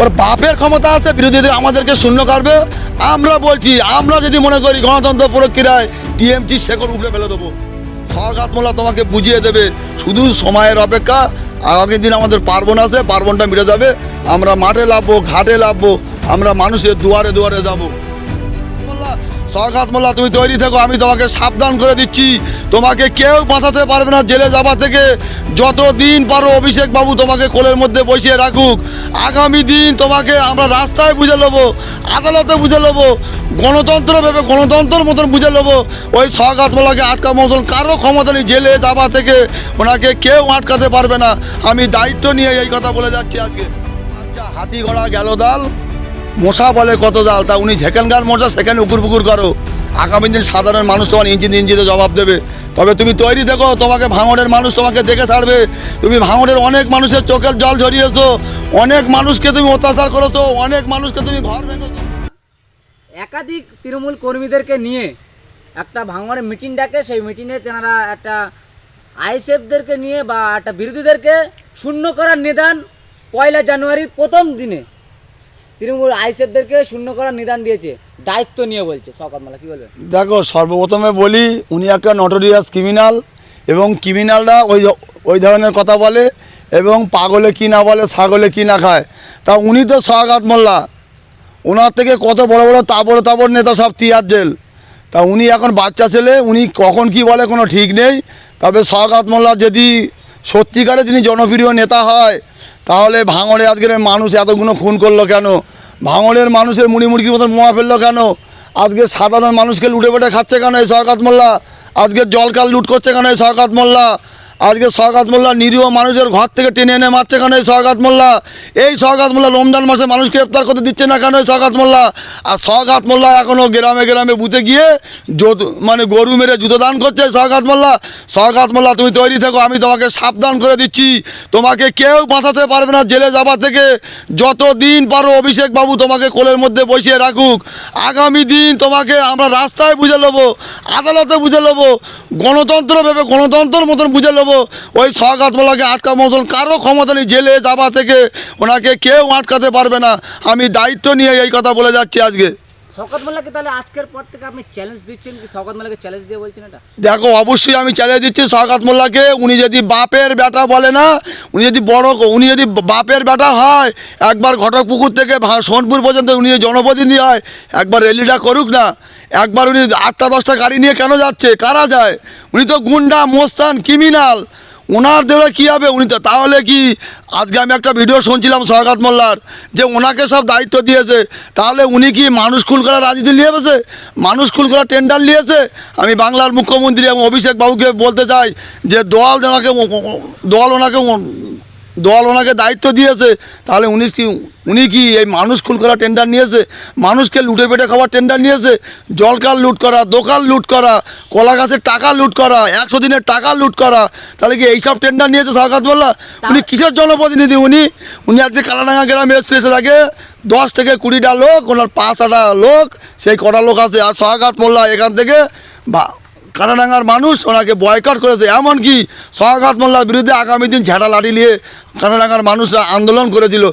ওর বাপের ক্ষমতা আছে বিরোধীদের আমাদেরকে শূন্য কাটবে আমরা বলছি, আমরা যদি মনে করি গণতন্ত্র প্রক্রিয়ায় টিএমসি শেখর উপরে ফেলে দেবো, সরকার মোল্লা তোমাকে বুঝিয়ে দেবে, শুধু সময়ের অপেক্ষা, আগামী দিন আমাদের পার্বণ আছে, পার্বণটা মিটে যাবে, আমরা মাঠে লাভবো ঘাটে লাভবো আমরা মানুষের দুয়ারে দুয়ারে যাব। সরকার মোল্লা তুমি তৈরি থেকো, আমি তোমাকে সাবধান করে দিচ্ছি। তোমাকে কেউ বাঁচাতে পারবে না জেলে যাওয়া থেকে। যত দিন পারো অভিষেক বাবু তোমাকে কোলের মধ্যে বসিয়ে রাখুক। আগামী দিন তোমাকে আমরা রাস্তায় বুঝে নেব, আদালতে বুঝে নেব, গণতন্ত্র ভেবে গণতন্ত্রের মতন বুঝে নেব। ওই সরকার মোল্লাকে আটকার মতন কারও ক্ষমতা নেই, জেলে যাওয়া থেকে ওনাকে কেউ আটকাতে পারবে না। আমি দায়িত্ব নিয়ে এই কথা বলে যাচ্ছি আজকে। আচ্ছা হাতি ঘোড়া গেল দাল। মশা বলে কত জাল, তা উনি যেখানকার মশা সেখানে উকুর পুকুর করো। আগামী দিন সাধারণ মানুষ তোমার ইঞ্জিন ইঞ্চিতে জবাব দেবে। তবে তুমি তৈরি দেখো তোমাকে ভাঙড়ের মানুষ তোমাকে দেখে ছাড়বে। তুমি ভাঙড়ের অনেক মানুষের চোখের জল ঝরিয়েছো, অনেক মানুষকে তুমি অত্যাচার করেছ, অনেক মানুষকে তুমি ঘর ভেঙেছো। একাধিক তৃণমূল কর্মীদেরকে নিয়ে একটা ভাঙড়ে মিটিং ডাকে, সেই মিটিংয়ে তেনারা একটা আইএসএফদেরকে নিয়ে বা একটা বিরোধীদেরকে শূন্য করার নিদান পয়লা জানুয়ারির প্রথম দিনে। তৃণমূল আইএসএফদেরকে শূন্য করার নিদান দিয়েছে, দায়িত্ব নিয়ে বলছে শওকত মালা কি বলবেন? দেখো, সর্বপ্রথমে বলি, উনি একটা নটোরিয়াস ক্রিমিনাল এবং ক্রিমিনালরা ওই ওই ধরনের কথা বলে এবং পাগলে কি না বলে, ছাগলে কি না খায়। তা উনি তো সহাগাত মোল্লা। ওনার থেকে কত বড় বড় তাবড় তাবড় নেতা সব তিয়ার জেল। তা উনি এখন বাচ্চা ছেলে, উনি কখন কি বলে কোনো ঠিক নেই। তবে সহাগাত মোল্লা যদি সত্যিকারে যিনি জনপ্রিয় নেতা হয় তাহলে ভাঙড়ে আজকের মানুষ এতগুলো খুন করল কেন? ভাঙড়ের মানুষের মুড়ি মুড়কির মতন মোয়া ফেলল কেন? আজকে সাধারণ মানুষকে লুটে পেটে খাচ্ছে কেন এই সরকাত মোল্লা? আজকে জলকাল লুট করছে কেন এই সরকাত মোল্লা? আজকে সরকাত মোল্লা নিরীহ মানুষের ঘর থেকে টেনে এনে মারছে কেন এই সরকাত মোল্লা? এই সরকাত মোল্লা রমজান মাসে মানুষকে ইফতার করতে দিচ্ছে না কেন এই সরকাত মোল্লা? আর সরকাত মোল্লা এখনও গ্রামে গ্রামে বুথে গিয়ে মানে গরু মেরে জুতো দান করছে সরকাত মোল্লা। সরকাত মোল্লা, তুমি তৈরি থেকো, আমি তোমাকে সাবধান করে দিচ্ছি। তোমাকে কেউ বাঁচাতে পারবে না জেলে যাওয়া থেকে। যত দিন পারো অভিষেক বাবু তোমাকে কোলের মধ্যে বসিয়ে রাখুক। আগামী দিন তোমাকে আমরা রাস্তায় বুঝে নেব, আদালতে বুঝে নেব, গণতন্ত্র ভেবে গণতন্ত্রের মতন বুঝে নেব। ওই সরকারওয়ালাকে আটকার মতন কারও ক্ষমতা নেই, জেলে যাওয়া থেকে, ওনাকে কেউ আটকাতে পারবে না। আমি দায়িত্ব নিয়ে এই কথা বলে যাচ্ছি আজকে। দেখো, অবশ্যই আমি চ্যালেঞ্জ দিচ্ছি সরকাত মোল্লাকে। উনি যদি বাপের বেটা বলে না, উনি যদি বড় উনি যদি বাপের বেটা হয়, একবার ঘটকপুকুর থেকে সোনপুর পর্যন্ত উনি জনপ্রতিনিধি হয়, একবার র্যালিটা করুক না, একবার উনি আটটা দশটা গাড়ি নিয়ে কেন যাচ্ছে? কারা যায়? উনি তো গুন্ডা, মোস্তান ক্রিমিনাল ওনার দেওয়া কী হবে উনি তো তাহলে কি আজকে আমি একটা ভিডিও শুনছিলাম সরকাত মোল্লার, যে ওনাকে সব দায়িত্ব দিয়েছে। তাহলে উনি কি মানুষ খুল করার রাজনীতি নিয়ে বসে মানুষ খুল করার টেন্ডার নিয়েছে? আমি বাংলার মুখ্যমন্ত্রী এবং অভিষেক বাবুকে বলতে চাই যে দল ওনাকে দল ওনাকে দল ওনাকে দায়িত্ব দিয়েছে তাহলে উনি কি উনি কি এই মানুষ খুল করা টেন্ডার নিয়েছে? মানুষকে লুটে পেটে খাওয়ার টেন্ডার নিয়েছে? জলকাল লুট করা দোকান লুট করা কলা গাছের টাকা লুট করা একশো দিনের টাকা লুট করা তাহলে কি এইসব টেন্ডার নিয়েছে সরকার বললা উনি কিসের জনপ্রতিনিধি উনি? উনি আজকে কালাডাঙ্গা গ্রামে এসছে এসে থাকে দশ থেকে কুড়িটা লোক ওনার পাঁচটা লোক সেই কটা লোক আছে। আর সহাগাত মোল্লা এখান থেকে বা কানাডাঙ্গার মানুষ ওনাকে বয়কট করেছে। এমনকি সহাগাত মোল্লার বিরুদ্ধে আগামী দিন ঝাঁটা লাঠি নিয়ে কানাডাঙ্গার মানুষরা আন্দোলন করেছিল।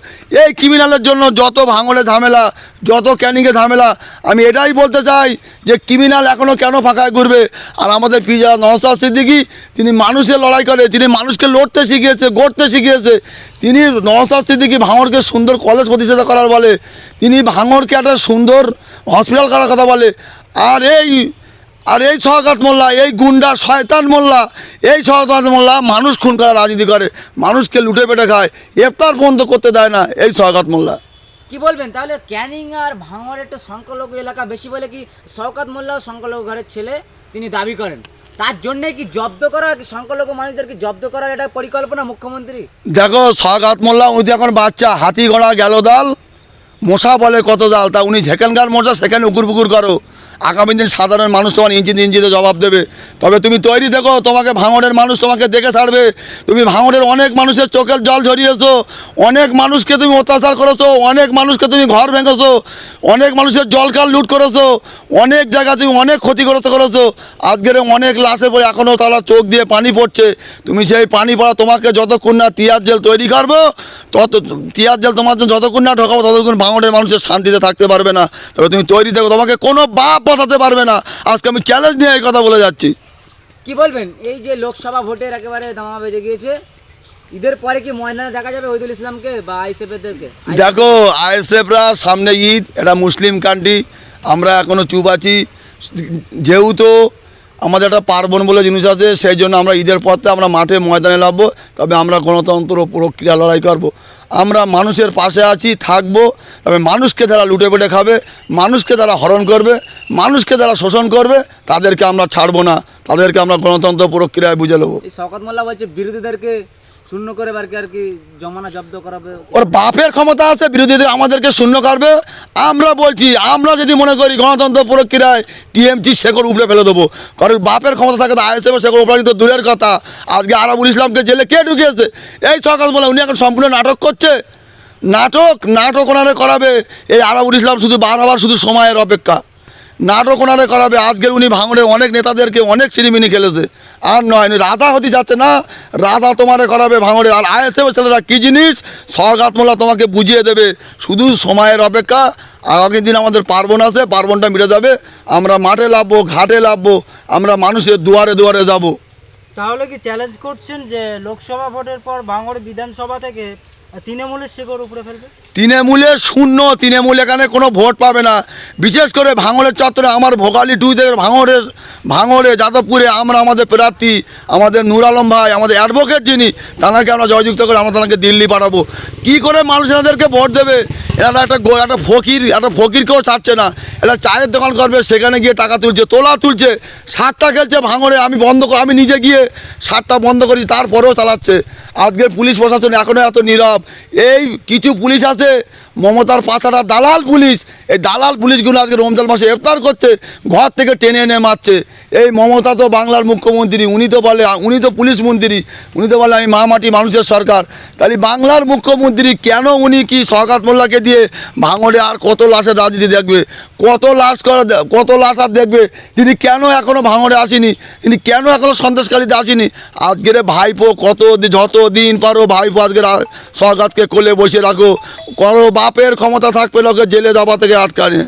এই ক্রিমিনালের জন্য যত ভাঙড়ে ঝামেলা, যত ক্যানিংয়ে ঝামেলা, আমি এটাই বলতে চাই যে ক্রিমিনাল এখনও কেন ফাঁকায় ঘুরবে? আর আমাদের পিজা নওসাদ সিদ্দিকি, তিনি মানুষের লড়াই করে, তিনি মানুষকে লড়তে শিখিয়েছে, গড়তে শিখিয়েছে। তিনি নওসাদ সিদ্দিকি ভাঙড়কে সুন্দর কলেজ প্রতিষ্ঠা করার বলে, তিনি ভাঙড়কে একটা সুন্দর হসপিটাল করার কথা বলে। আর এই আর এই সহকাত মোল্লা এই গুন্ডা শয়তান মোল্লা এই সহকাত মোল্লা মানুষ খুন করা রাজনীতি করে মানুষকে লুটে পেটে খায় ইফতার পর্যন্ত করতে দেয় না এই সহকাত মোল্লা। কি বলবেন? তাহলে ক্যানিং আর ভাঙড় একটা সংখ্যালঘু এলাকা বেশি বলে কি শওকত মোল্লাও সংখ্যালঘু ঘরের ছেলে তিনি দাবি করেন? তার জন্যে কি জব্দ করা সংখ্যালঘু মানুষদেরকে জব্দ করার এটা পরিকল্পনা মুখ্যমন্ত্রী? দেখো সহকাত মোল্লা উনি এখন বাচ্চা হাতি ঘোড়া গেল দাল মশা বলে কত জাল তা উনি যেখানকার মশা সেখানে উকুর পুকুর করো। আগামী দিন সাধারণ মানুষ তোমার ইঞ্চিতে ইঞ্চিতে জবাব দেবে। তবে তুমি তৈরি দেখো তোমাকে ভাঙড়ের মানুষ তোমাকে দেখে ছাড়বে। তুমি ভাঙড়ের অনেক মানুষের চোখের জল ঝরিয়েছো, অনেক মানুষকে তুমি অত্যাচার করেছ, অনেক মানুষকে তুমি ঘর ভেঙেছো, অনেক মানুষের জলকাল লুট করেছ, অনেক জায়গা তুমি অনেক ক্ষতি করেছ। আজকের অনেক লাশের পরে এখনও তারা চোখ দিয়ে পানি পড়ছে। তুমি সেই পানি পড়া তোমাকে যতক্ষণ না তিয়ার জেল তৈরি করব, তত তিয়ার জেল তোমার যতক্ষণ না ঢোকাবো, ততক্ষণ ভাঙড়ের মানুষের শান্তিতে থাকতে পারবে না। তবে তুমি তৈরি থাকো, তোমাকে কোনো বাপ বসাতে পারবে না। আজকে আমি চ্যালেঞ্জ নিয়ে এই কথা বলে যাচ্ছি। কি বলবেন? এই যে লোকসভা ভোটের একেবারে দামা বেজে গিয়েছে। ঈদের পরে কি ময়দানে দেখা যাবে ওইদুল ইসলামকে বা আইসেফেরদেরকে দেখো আইএসএফরা সামনে ঈদ এটা মুসলিম কান্ট্রি আমরা এখনও চুপ আছি। যেহেতু আমাদের একটা পার্বণ বলে জিনিস আছে, সেই জন্য আমরা ঈদের পথে আমরা মাঠে ময়দানে নামবো, তবে আমরা গণতন্ত্র প্রক্রিয়া লড়াই করব। আমরা মানুষের পাশে আছি, থাকব, তবে মানুষকে তারা লুটে পেটে খাবে, মানুষকে তারা হরণ করবে, মানুষকে তারা শোষণ করবে, তাদেরকে আমরা ছাড়বো না, তাদেরকে আমরা গণতন্ত্র প্রক্রিয়ায় বুঝে নেব সকাত মোল্লা বলছে, বিরোধীদেরকে ওর বাপের ক্ষমতা আছে বিরোধীদের আমাদেরকে শূন্য করবে। আমরা বলছি, আমরা যদি মনে করি গণতন্ত্র প্রক্রিয়ায় টিএমসি শেকড় উপরে ফেলে দেবো, কারণ বাপের ক্ষমতা থাকে তো আইএসএফ শেকড় উপরে কিন্তু দূরের কথা। আজকে আরাবুল ইসলামকে জেলে কে ঢুকিয়েছে? এই সকাল বলে উনি এখন সম্পূর্ণ নাটক করছে। নাটক নাটক ওনারে করাবে। এই আরাবুল ইসলাম শুধু বার হওয়ার শুধু সময়ের অপেক্ষা। নাটক ওনারে করাবে। আজকের উনি ভাঙড়ে অনেক নেতাদেরকে অনেক সিনেমিনি খেলেছে। আর নয় রাধা হতে যাচ্ছে না। রাধা তোমারে করাবে ভাঙড়ে। আর আইএসএফ ছেলেরা কী জিনিস? সরগাতমোলা তোমাকে বুঝিয়ে দেবে। শুধু সময়ের অপেক্ষা। আগামী দিন আমাদের পার্বণ আছে, পার্বণটা মিটে যাবে। আমরা মাঠে লাভবো ঘাটে লাভবো আমরা মানুষের দুয়ারে দুয়ারে যাব। তাহলে কি চ্যালেঞ্জ করছেন যে লোকসভা ভোটের পর ভাঙড় বিধানসভা থেকে তৃণমূলের শূন্য, তৃণমূল এখানে কোনো ভোট পাবে না। বিশেষ করে ভাঙড়ের চত্বরে আমার ভোগালী টুই থেকে ভাঙড়ের, ভাঙড়ে, যাদবপুরে আমরা আমাদের প্রার্থী, আমাদের নুর আলম ভাই, আমাদের অ্যাডভোকেট যিনি তাদেরকে আমরা জয়যুক্ত করে আমরা তাদেরকে দিল্লি পাঠাবো। কী করে মানুষ এনাদেরকে ভোট দেবে? এরা একটা একটা ফকির, একটা ফকিরকেও ছাড়ছে না। এরা চায়ের দোকান করবে, সেখানে গিয়ে টাকা তুলছে, তোলা তুলছে, সাতটা খেলছে ভাঙড়ে, আমি বন্ধ আমি নিজে গিয়ে সাতটা বন্ধ করি, তারপরেও চালাচ্ছে। আজকের পুলিশ প্রশাসন এখনও এত নীরব। এই কিছু পুলিশ আছে মমতার পাছাটা দালাল পুলিশ। এই দালাল পুলিশগুলো আজকে রমজান মাসে ইফতার করছে, ঘর থেকে টেনে এনে মারছে। এই মমতা তো বাংলার মুখ্যমন্ত্রী, উনি তো বলে, উনি তো পুলিশ মন্ত্রী, উনি তো বলে, আমি মা মাটি মানুষের সরকার। তাহলে বাংলার মুখ্যমন্ত্রী কেন উনি কি সরকার মোল্লাকে দিয়ে ভাঙড়ে আর কত লাশের রাজনীতি দেখবে? কত লাশ করে, কত লাশ আর দেখবে? তিনি কেন এখনও ভাঙড়ে আসেনি? তিনি কেন এখনও সন্দেশকালীতে আসেনি? আজকের ভাইপো কত যত দিন পারো ভাইপো আজকে সরকারকে কোলে বসে রাখো। করো বাপের ক্ষমতা থাকবে লোকে জেলে দাবা থেকে আটকানে।